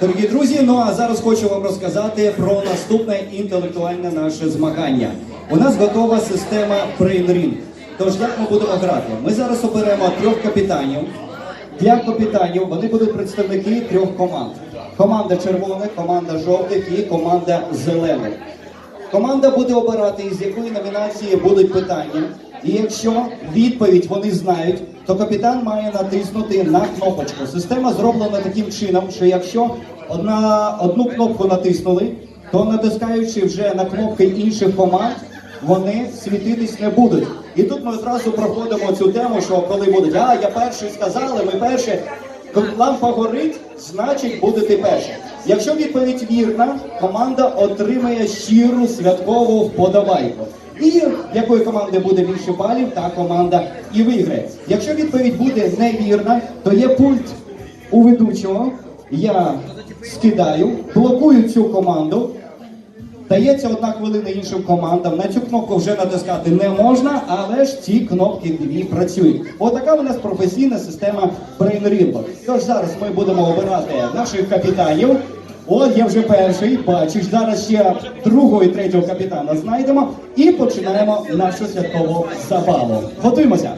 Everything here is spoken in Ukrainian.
Дорогі друзі, ну а зараз хочу вам розказати про наступне інтелектуальне наше змагання. У нас готова система Ring. Тож як ми будемо грати? Ми зараз оберемо трьох капітанів. Для капітанів вони будуть представники трьох команд: команда червоних, команда жовтих і команда зелених. Команда буде обирати, із якої номінації будуть питання. І якщо відповідь вони знають, то капітан має натиснути на кнопочку. Система зроблена таким чином, що якщо одна, одну кнопку натиснули, то натискаючи вже на кнопки інших команд, вони світитись не будуть. І тут ми одразу проходимо цю тему, що коли будуть, а я перший сказали, ми перші. Лампа горить, значить будете перші. Якщо відповідь вірна, команда отримає щиру святкову вподобайку. І якої команди буде більше балів, та команда і виграє. Якщо відповідь буде невірна, то є пульт у ведучого. Я скидаю, блокую цю команду. Дається одна хвилина іншим командам. На цю кнопку вже натискати не можна, але ж ці кнопки дві працюють. Отака у нас професійна система Brain Ring. Тож зараз ми будемо обирати наших капітанів. От я вже перший, бачиш, зараз ще другого і третього капітана знайдемо і починаємо нашу святкову забаву. Готуємося.